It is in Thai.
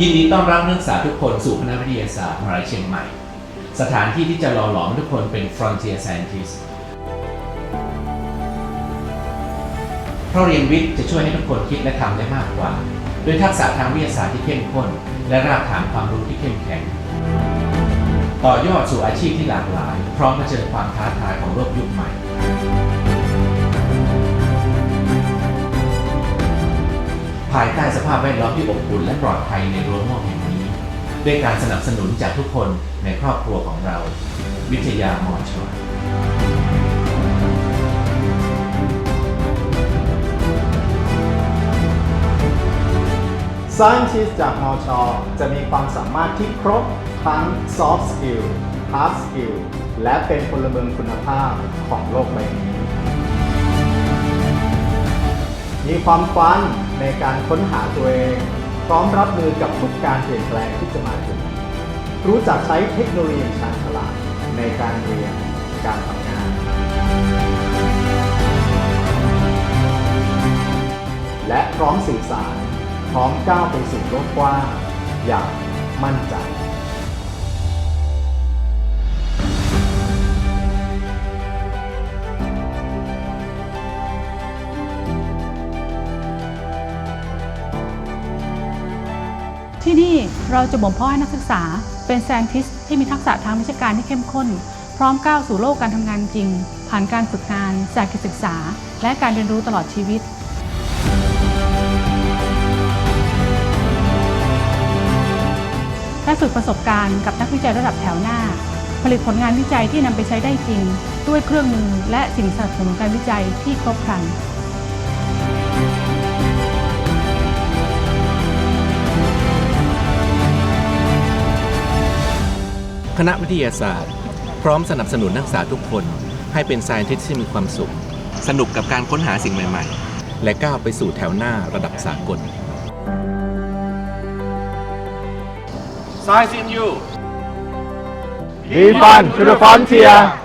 ยินดีต้อนรับนักศึกษาทุกคนสู่คณะวิทยาศาสตร์มหาวิทยาลัยเชียงใหม่ สถานที่ที่จะหล่อหลอมทุกคนเป็น frontier scientist เพราะเรียนวิทย์จะช่วยให้ทุกคนคิดและทำได้มากกว่าด้วยทักษะทางวิทยาศาสตร์ที่เข้มข้น และรากฐานความรู้ที่เข้มแข็ง ต่อยอดสู่อาชีพที่หลากหลาย พร้อมเผชิญความท้าทายของโลกยุคใหม่ ภายใต้สภาพแวดล้อมที่อบอุ่นและปลอดภัยในรั้วห้องแห่งนี้ ด้วยการสนับสนุนจากทุกคนในครอบครัวของเรา วิทยามอชอ Scientist จากมอชอจะมีความสามารถที่ครบทั้ง Soft Skill Hard Skill และเป็นพลเมืองคุณภาพของโลกใบนี้ มีความฝันในการค้นหาตัวเอง พร้อมรับมือกับทุกการเปลี่ยนแปลงที่จะมาถึง รู้จักใช้เทคโนโลยีอย่างชาญฉลาดในการเรียน การทำงาน และพร้อมสื่อสาร พร้อมก้าวไปสู่โลกกว้างอย่างมั่นใจที่นี่เราจะบ่มเพาะให้นักศึกษาเป็นแซนติสที่มีทักษะทางวิชาการที่เข้มข้น พร้อมก้าวสู่โลกการทำงานจริง ผ่านการฝึกงานสายการศึกษา และการเรียนรู้ตลอดชีวิต ได้ฝึกประสบการณ์กับนักวิจัยระดับแถวหน้า ผลิตผลงานวิจัยที่นำไปใช้ได้จริง ด้วยเครื่องมือและสิ่งสนับสนุนการวิจัยที่ครบครันคณะวิทยาศาสตร์ พร้อมสนับสนุนนักศึกษาทุกคน ให้เป็น s ซ i e n t i s t ที่มีความสุข สนุกกับการค้นหาสิ่งใหม่ ๆ และก้าวไปสู่แถวหน้าระดับสากล size in you. Leap on to the frontier.